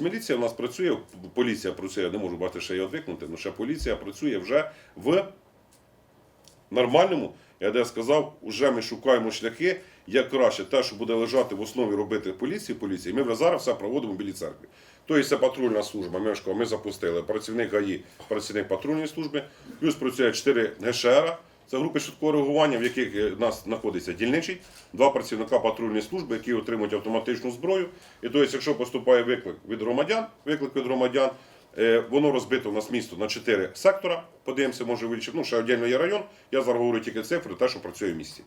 Міліція в нас працює, поліція працює, я не можу бачити, що я відвикнути, але ще поліція працює вже в нормальному. Я де сказав, вже ми шукаємо шляхи, як краще те, що буде лежати в основі робити поліції, поліції. Ми вже зараз все проводимо в білій церкві. Тобто це патрульна служба. Ми, ми запустили працівник ГАІ, працівник патрульної служби, плюс працює 4 ГШР. Це групи швидкого реагування, в яких е, в нас знаходиться дільничий, два працівника патрульної служби, які отримують автоматичну зброю. І тобто, якщо поступає виклик від громадян, виклик від громадян, е, воно розбито у нас місто на чотири сектора. Подивимося, може вирішити. Ну, ще віддільно є район. Я зараз говорю тільки цифри, те, що працює в місті.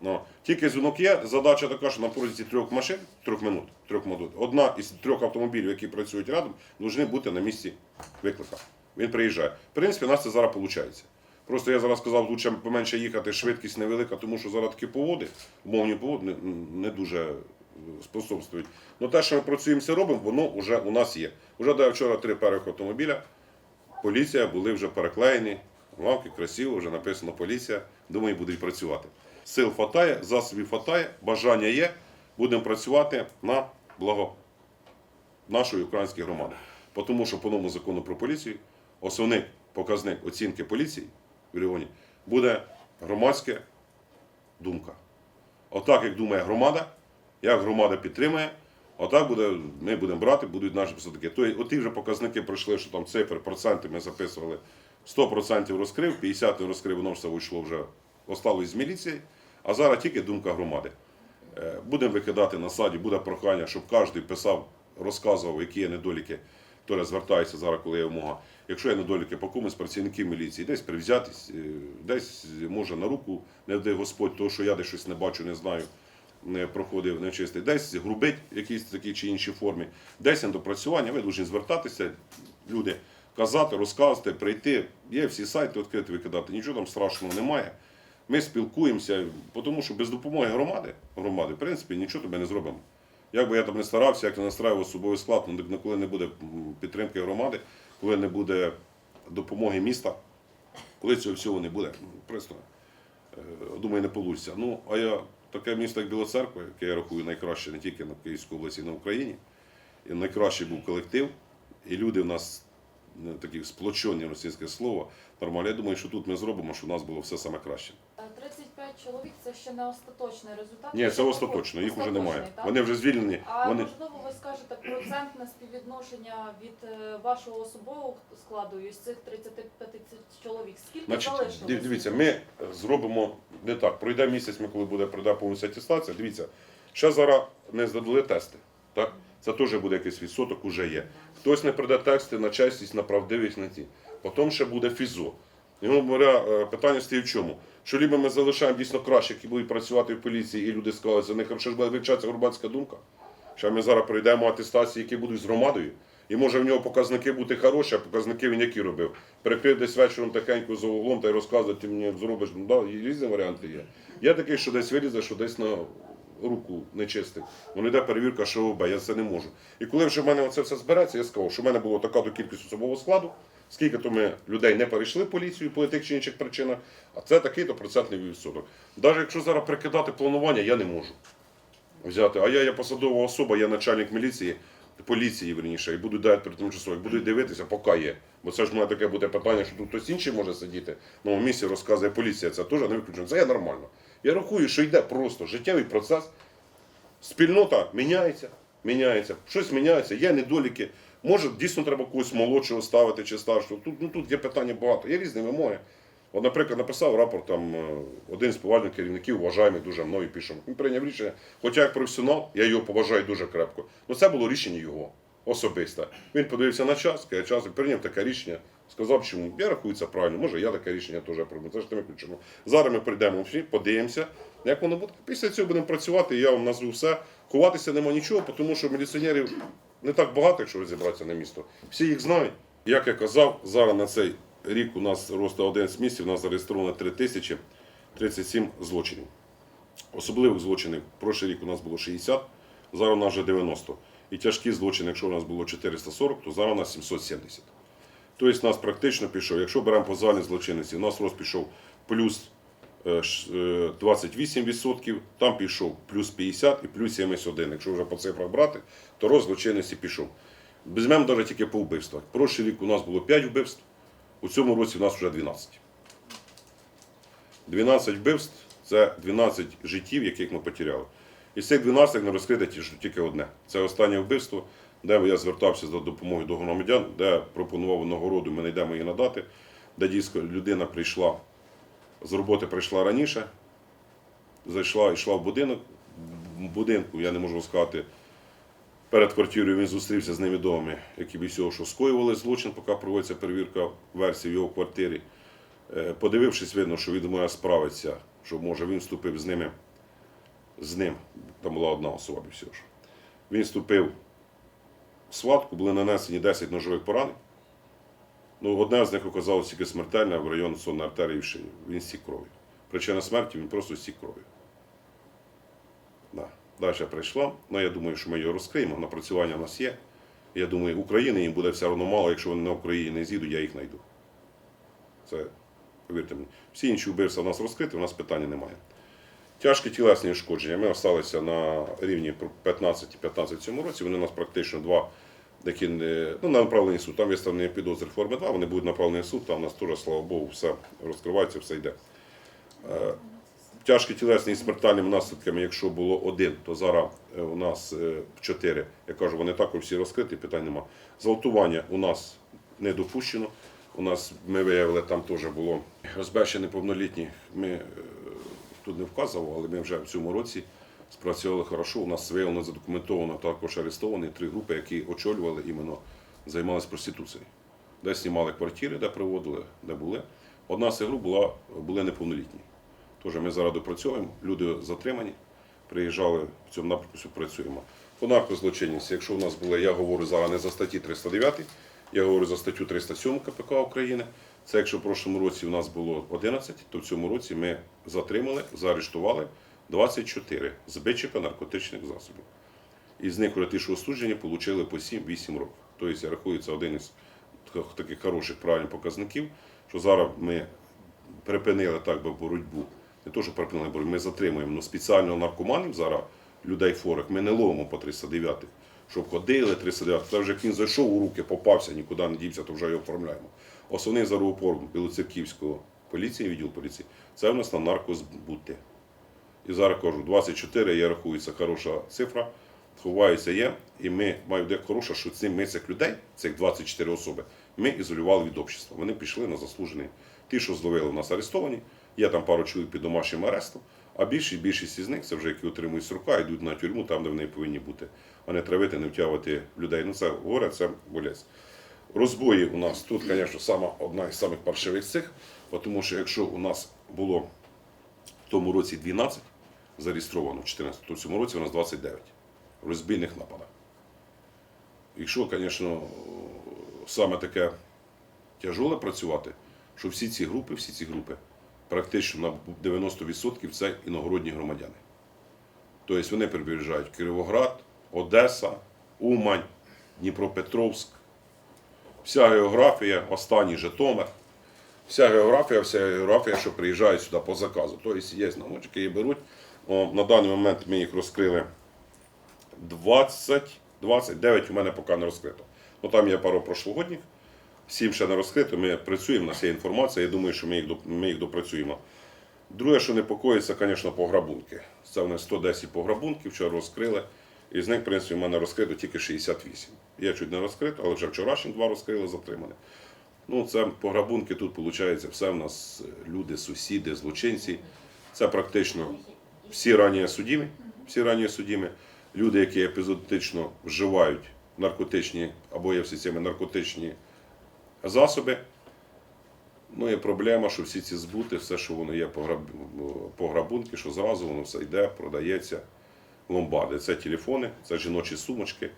Ну, тільки дзвінок є. Задача така, що на протязі трьох машин, трьох минут, трьох минут, одна із трьох автомобілів, які працюють рядом, повинні бути на місці виклика. Він приїжджає. В принципі, у нас це зараз виходить. Просто я зараз сказав, лучше поменше їхати, швидкість невелика, тому що зараз такі погоди, умовні погоди, не, дуже е, способствують. Ну те, що ми працюємо, все робимо, воно вже у нас є. Уже до вчора три перших автомобіля. Поліція були вже переклеєні. Лавки красиво, вже написано поліція. Думаю, будуть працювати. Сил хватає, засобів хватає, бажання є. Будемо працювати на благо нашої української громади. Тому що по новому закону про поліцію основний показник оцінки поліції регіоні буде громадська думка. Отак, як думає громада, як громада підтримує, отак буде, ми будемо брати, будуть наші представники. Тобто, оті вже показники пройшли, що там цифри, проценти ми записували 100% розкрив, 50 не розкрив, воно все вийшло вже, осталось з міліції, а зараз тільки думка громади. Е, Будемо викидати на саді, буде прохання, щоб кожен писав, розказував, які є недоліки, хто звертається зараз, коли є вимога. Якщо є недоліки по комусь працівників міліції, десь привзятись, е, десь може на руку, не вдай Господь, того, що я десь щось не бачу, не знаю, не проходив нечистий, десь грубить в якійсь такій чи іншій формі, десь недопрацювання, ви повинні звертатися, люди казати, розказувати, прийти. Є всі сайти відкриті викидати, нічого там страшного немає. Ми спілкуємося, тому що без допомоги громади, громади, в принципі, нічого тобі не зробимо. Як би я там не старався, як не настраював особовий склад, ну, коли не буде підтримки громади, коли не буде допомоги міста, коли цього всього не буде, ну, просто е, думаю, не вийде. Ну, а я таке місто, як Біла Церква, яке я рахую найкраще не тільки на Київській області, і на Україні. І найкращий був колектив, і люди в нас такі сплочені російське слово. Нормально. Я думаю, що тут ми зробимо, що у нас було все саме краще. 35 чоловік це ще не остаточний результат. Ні, це остаточно, їх вже немає. так? Вони вже звільнені. А Вони можливо, ви скажете процентне співвідношення від е, вашого особового складу із цих 35 чоловік. Скільки Значить, залишилось? див- дивіться, ми зробимо не так. Пройде місяць, ми коли буде пройде повністю атестація. Дивіться, ще зараз не здадали тести. Так? Це теж буде якийсь відсоток, уже є. Хтось не прийде тексти на чесність, на правдивість на ті. Потім ще буде фізо. І, грубо говоря, е, питання стоїть в чому? Що либо ми залишаємо дійсно краще, які будуть працювати в поліції, і люди скажуть, за них ще ж буде вивчатися громадська думка. Що ми зараз пройдемо атестації, які будуть з громадою. І може в нього показники бути хороші, а показники він які робив. Перекрив десь вечором тихенько за углом та й розказувати, ти мені зробиш. Ну, да, різні варіанти є. Є такий, що десь вилізе, що десь на руку не чистив. Воно йде перевірка ШОБ, я це не можу. І коли вже в мене це все збереться, я сказав, що в мене було така до кількість особового складу, скільки то ми людей не перейшли в поліцію по тих чи інших причинах, а це такий-то процентний відсоток. Навіть якщо зараз прикидати планування, я не можу взяти. А я є посадова особа, я начальник міліції, поліції верніше, і буду дати при тимчасово, буду дивитися, поки є. Бо це ж має таке буде питання, що тут хтось інший може сидіти. Ну, в місці розказує поліція, це теж не виключено. Це є нормально. Я рахую, що йде просто життєвий процес. Спільнота міняється, міняється, щось міняється, є недоліки. Може, дійсно треба когось молодшого ставити чи старшого. Тут, ну, тут є питання багато, є різні вимоги. От, наприклад, написав рапорт там е, один з поважних керівників, вважаємий дуже мною пішов. Він прийняв рішення, хоча як професіонал, я його поважаю дуже крепко. Ну це було рішення його особисте. Він подивився на час, каже, час прийняв таке рішення. Сказав, чому я рахую це правильно, може я таке рішення теж прийму. Це ж не виключено. Зараз ми прийдемо всі, подивимося, як воно буде. Після цього будемо працювати, я вам назву все. Ховатися нема нічого, тому що міліціонерів не так багато, якщо розібратися на місто. Всі їх знають. Як я казав, зараз на цей рік у нас росте один з місяців, у нас зареєстровано 3037 злочинів. Особливих злочинів прошлий рік у нас було 60, зараз у нас вже 90. І тяжкі злочини, якщо у нас було 440, то зараз у нас 770. Тобто у нас практично пішов, якщо беремо по загальній злочинності, у нас рост пішов плюс 28%, там пішов плюс 50 і плюс 71. Якщо вже по цифрах брати, то рост злочинності пішов. Візьмемо навіть тільки по вбивствах. Прошлий рік у нас було 5 вбивств, у цьому році у нас вже 12. 12 вбивств це 12 життів, яких ми потеряли. Із цих 12 не розкрите тільки одне. Це останнє вбивство, де я звертався за допомогою до громадян, де пропонував нагороду, ми не йдемо її надати, де дійсно людина прийшла з роботи прийшла раніше, зайшла, йшла в будинок. В будинку, я не можу сказати, перед квартирою він зустрівся з невідомими, які від всього, що скоювали злочин, поки проводиться перевірка версії в його квартирі. Е, Подивившись, видно, що він має справитися, що може він вступив з ними, з ним, там була одна особа всього. Він вступив в схватку, були нанесені 10 ножових поранень. Ну, одне з них оказалось тільки смертельне в районі сонної артерії в шиї. Він стік кров'ю. Причина смерті він просто стік кров'ю. Да. Далі прийшла. Ну, я думаю, що ми його розкриємо. Напрацювання в нас є. Я думаю, України їм буде все одно мало, якщо вони на Україні не з'їдуть, я їх знайду. Це, повірте мені. Всі інші вбивства в нас розкриті, у нас питання немає. Тяжкі тілесні ушкодження. Ми залишилися на рівні 15-15 в цьому році. Вони у нас практично два, які не, ну, на направлений суд. Там виставлені підозри форми 2, вони будуть направлені в суд, там у нас теж, слава Богу, все розкривається, все йде. Е, Тяжкі тілесні і смертельними наслідками, якщо було один, то зараз е, у нас е, чотири. Я кажу, вони також всі розкриті, питань нема. Зґвалтування у нас не допущено. У нас ми виявили, там теж було розбещені неповнолітні. Ми тут не вказував, але ми вже в цьому році спрацювали хорошо. У нас виявлено задокументовано також арестовані три групи, які очолювали іменно, займалися проституцією. Де знімали квартири, де приводили, де були. Одна з цих груп була, були неповнолітні. Тож ми зараз допрацьовуємо, люди затримані, приїжджали в цьому напрямку, працюємо. По наркозлочинності, якщо у нас були, я говорю зараз не за статті 309, я говорю за статтю 307 КПК України. Це якщо в прошлому році у нас було 11, то в цьому році ми затримали, заарештували 24 збитчика наркотичних засобів. Із них ті, що осуджені, отримали по 7-8 років. Тобто рахується один із таких- хороших правильних показників, що зараз ми припинили так би боротьбу. Не то, що припинили боротьбу, ми затримуємо. Ну, спеціально наркоманів зараз, людей хворих, ми не ловимо по 309 щоб ходили 309 Це вже як він зайшов у руки, попався, нікуди не дівся, то вже його оформляємо. Основний заробопор Білоцерківського поліції, відділ поліції, це в нас на наркозбути. І зараз кажу, 24, я рахую, це хороша цифра. Ховаються є, і ми маємо де хороша, що цим ми цих людей, цих 24 особи, ми ізолювали від общества. Вони пішли на заслужений. Ті, що зловили, у нас арестовані. Є там пару чоловік під домашнім арестом, а більшість, більшість із них це вже які отримують срока, йдуть на тюрму там, де вони повинні бути, а не травити, не втягувати людей. Ну це горе, це болезнь. Розбої у нас тут, звісно, сама одна із самих паршивих цих, тому що якщо у нас було в тому році 12 зареєстровано, 14, то в цьому році у нас 29 розбійних нападах. Якщо, звісно, саме таке тяжоле працювати, що всі ці групи, всі ці групи, практично на 90% це іногородні громадяни. Тобто вони перебіжають Кіровоград, Одеса, Умань, Дніпропетровськ, вся географія, останній Житомир, вся географія, вся географія, що приїжджають сюди по заказу. Тобто є намочки і беруть. О, на даний момент ми їх розкрили 20, 29 у мене поки не розкрито. Ну там є пару прошлогодніх, 7 ще не розкрито. Ми працюємо, у нас є інформація, я думаю, що ми їх, ми їх допрацюємо. Друге, що непокоїть, це, звісно, пограбунки. Це в нас 110 пограбунків, вчора розкрили. Із них, в принципі, в мене розкрито тільки 68. Я чуть не розкрито, але вже вчорашні два розкрили, затримані. Ну, це пограбунки тут, виходить, все в нас е, люди, сусіди, злочинці. Це практично всі ранні судімі, всі ранні судімі. Люди, які епізодично вживають наркотичні або є всі цими наркотичні засоби. Ну і проблема, що всі ці збути, все, що воно є пограб... пограбунки, що зразу воно все йде, продається ломбарди. Це телефони, це жіночі сумочки.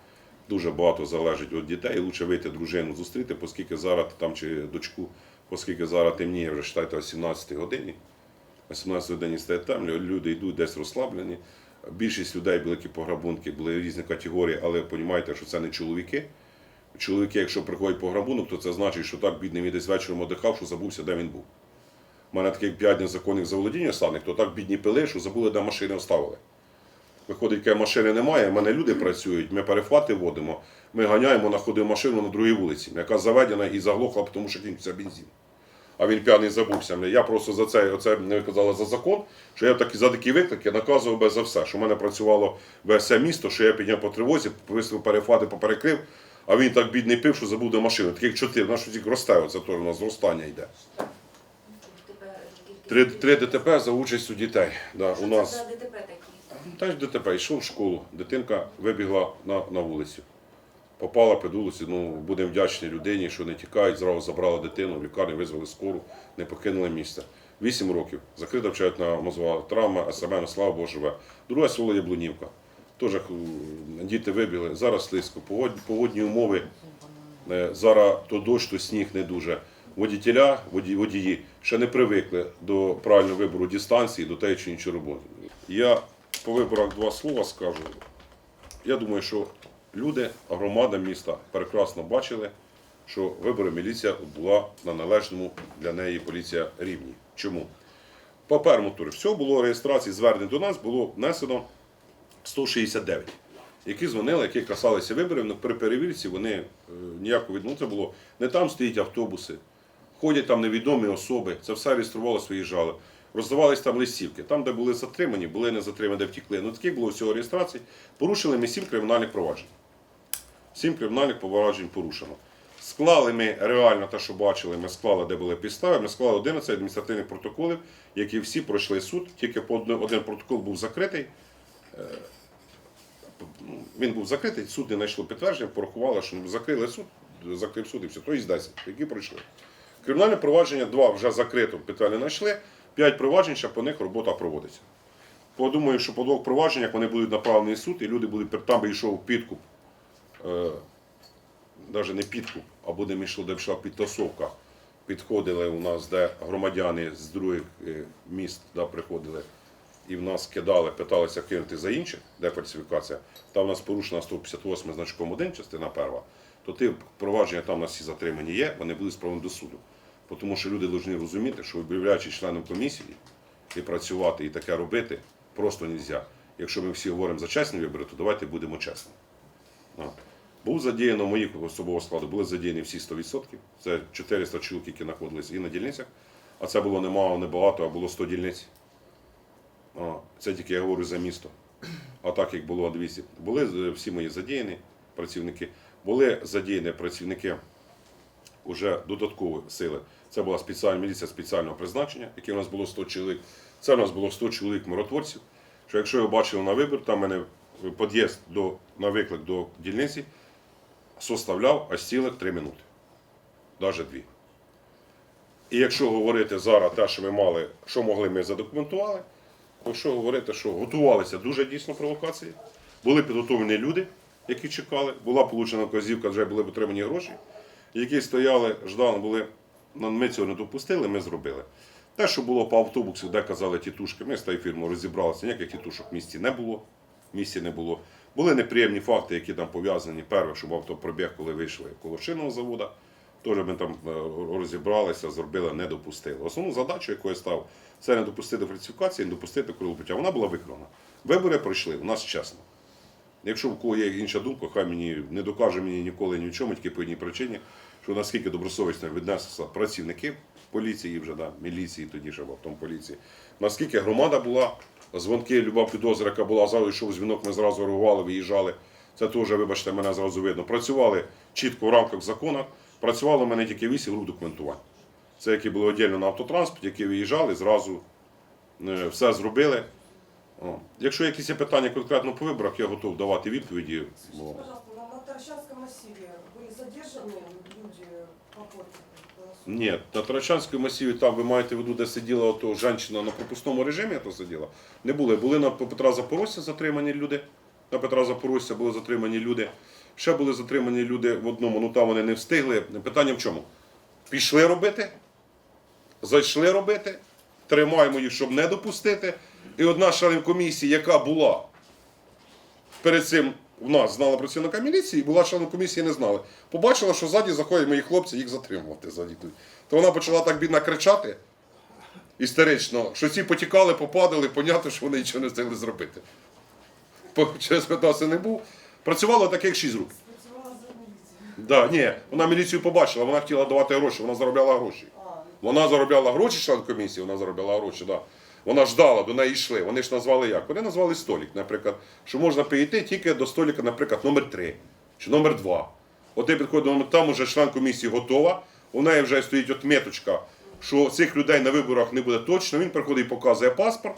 Дуже багато залежить від дітей. Лучше вийти дружину зустріти, оскільки зараз там чи дочку, оскільки зараз темніє вже читайте о 17 годині. О 17 годині стає темно, люди йдуть десь розслаблені. Більшість людей великі пограбунки були різні категорії, але розумієте, що це не чоловіки. Чоловіки, якщо приходять по грабунок, то це значить, що так бідний він десь вечором одихав, що забувся, де він був. У мене таких п'ять незаконних заволодіння станих, то так бідні пили, що забули, де машини оставили. Виходить, яке машини немає, в мене люди працюють, ми перехвати водимо, ми ганяємо на ходу машину на другій вулиці, яка заведена і заглохла, тому що кінчиться бензин. А він п'яний забувся. Я просто за це, оце не казала за закон, що я такі за такі виклики наказував би за все, що в мене працювало все місто, що я підняв по тривозі, виставив перехвати, поперекрив, а він так бідний пив, що забув де машину. Таких чотири, на що тільки росте, оце теж у нас зростання йде. Три, три ДТП за участю дітей. Да, у нас? Теж ДТП, йшов в школу, дитинка вибігла на, на вулицю. Попала вулицю, ну будемо вдячні людині, що не тікають, зразу забрали дитину, в лікарню визвали скору, не покинули місце. Вісім років. Закрита вчетна мозгова травма, СМН, слава Богу, живе. Друге село Яблунівка. Теж е, діти вибігли. Зараз слизько. Погодні, умови. Е, Зараз то дощ, то сніг не дуже. Водітеля, воді- водії ще не привикли до правильного вибору дистанції, до тієї чи іншої роботи. Я по виборах два слова скажу. Я думаю, що люди, громада міста прекрасно бачили, що вибори міліція була на належному для неї поліція рівні. Чому? По першому турі всього було реєстрації звернень до нас було внесено 169, які дзвонили, які касалися виборів. але При перевірці вони е, ніякого відмову. Було не там стоять автобуси, ходять там невідомі особи, це все реєструвалося свої жали. Роздавались там листівки. Там, де були затримані, були не затримані, де втікли. Ну таких було всього реєстрацій. Порушили ми сім кримінальних проваджень. Сім кримінальних проваджень порушено. Склали ми реально те, що бачили, ми склали, де були підстави. Ми склали 11 адміністративних протоколів, які всі пройшли суд. Тільки один протокол був закритий. Е, ну, Він був закритий, суд не знайшло підтвердження, порахували, що закрили суд, закрив суд і все. Тобто 10, які пройшли. Кримінальне провадження, два вже закрито, питання знайшли, п'ять проваджень, ще по них робота проводиться. Подумаю, що по двох провадженнях вони будуть направлені в суд, і люди будуть там би йшов підкуп, е, навіть не підкуп, а буде йшло, де йшла підтасовка. Підходили у нас, де громадяни з других е, міст да, приходили і в нас кидали, питалися кинути за інших, де фальсифікація. Там у нас порушена 158 значком 1, частина перша, то ті провадження там у нас всі затримані є, вони будуть справлені до суду. Тому що люди повинні розуміти, що виявляючи членом комісії і працювати, і таке робити просто не можна. Якщо ми всі говоримо за чесні вибори, то давайте будемо чесними. Був задіяно моїх особового складу, були задіяні всі 100%. Це 400 чоловік, які знаходилися і на дільницях. А це було немало, небагато, а було 100 дільниць. Це тільки я говорю за місто. А так як було 200. Були е, всі мої задіяні працівники, були задіяні працівники вже додаткової сили. Це була спеціальна міліція спеціального призначення, яке у нас було 100 чоловік. Це у нас було 100 чоловік миротворців. Що якщо ви бачили на вибір, там мене під'їзд до, на виклик до дільниці составляв аж цілих 3 минути. Навіть 2. І якщо говорити зараз те, що ми мали, що могли, ми задокументували, то що говорити, що готувалися дуже дійсно провокації, були підготовлені люди, які чекали, була получена вказівка, вже були отримані гроші, які стояли, ждали, були, ну, ми цього не допустили, ми зробили. Те, що було по автобусу, де казали тітушки, ми з тією фірмою розібралися, ніяких тітушок в місті не було. Місті не було. Були неприємні факти, які там пов'язані. Перше, що був автопробіг, коли вийшли коло шинного заводу. Теж ми там е, розібралися, зробили, не допустили. Основну задачу, яку я став, це не допустити фальсифікації, не допустити кровопуття. Вона була виконана. Вибори пройшли, у нас чесно. Якщо в кого є інша думка, хай мені не докаже мені ніколи ні в чому, тільки по одній причині, що наскільки добросовісно віднеслися працівники поліції, вже да, міліції, тоді ще був, потім поліції. Наскільки громада була, дзвонки, люба підозра, яка була, зразу йшов дзвінок, ми зразу реагували, виїжджали. Це теж, вибачте, мене зразу видно. Працювали чітко в рамках закону, працювало в мене тільки 8 груп документування. Це які були віддільно на автотранспорті, які виїжджали, зразу е, все зробили. О. Якщо якісь є питання конкретно по виборах, я готов давати відповіді. Скажите, пожалуйста, на, на Таращанском массиве были задержаны люди по подписям? Ні, на Тарачанському масиві там ви маєте в виду, де сиділа ото жінка на пропускному режимі, то сиділа. Не були. Були на Петра Запорожця затримані люди. На Петра Запорожця були затримані люди. Ще були затримані люди в одному, ну там вони не встигли. Питання в чому? Пішли робити, зайшли робити, тримаємо їх, щоб не допустити. І одна член комісії, яка була перед цим в нас знала працівника міліції, була членом комісії, не знали. Побачила, що ззаді заходять мої хлопці, їх затримувати ззаді тут. То вона почала так бідно кричати істерично, що ці потікали, попадали, понятно, що вони нічого не встигли зробити. через 15 не був. Працювало таких 6 груп. Спрацювала за міліцію. Да, ні, вона міліцію побачила, вона хотіла давати гроші, вона заробляла гроші. Вона заробляла гроші, член комісії, вона заробляла гроші, да. Вона ждала, до неї йшли. Вони ж назвали як? Вони назвали столик, наприклад, що можна прийти тільки до столика, наприклад, номер 3 чи номер 2. От ти підходиш, там уже член комісії готова, у неї вже стоїть отметочка, що цих людей на виборах не буде точно. Він приходить і показує паспорт.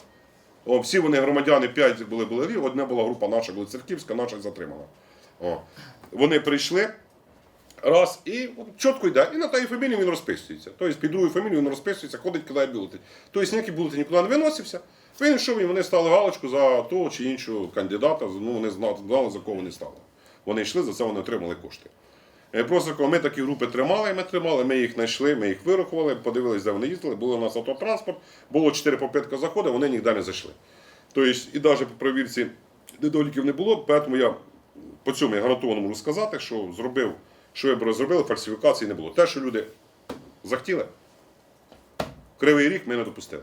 О, всі вони громадяни, 5 були були, одна була група наша, була церківська, наша затримала. О. Вони прийшли, Раз, і чітко йде. І на тій фамілії він розписується. Тобто під другою фамілією він розписується, ходить, кидає бюлетень. Тобто ніякий бюлетень нікуди не виносився. Він йшов і вони стали галочку за того чи іншого кандидата, ну вони знали, за кого вони стали. Вони йшли, за це вони отримали кошти. Е, Просто ми такі групи тримали, ми тримали, ми їх знайшли, ми їх вирахували, подивилися, де вони їздили, було у нас автотранспорт, було 4 попитки заходу, вони ніде не зайшли. Тобто, і навіть по провірці недоліків не було, тому я по цьому я гарантовано можу сказати, що зробив, що ви б розробили, фальсифікації не було. Те, що люди захотіли, кривий рік ми не допустили.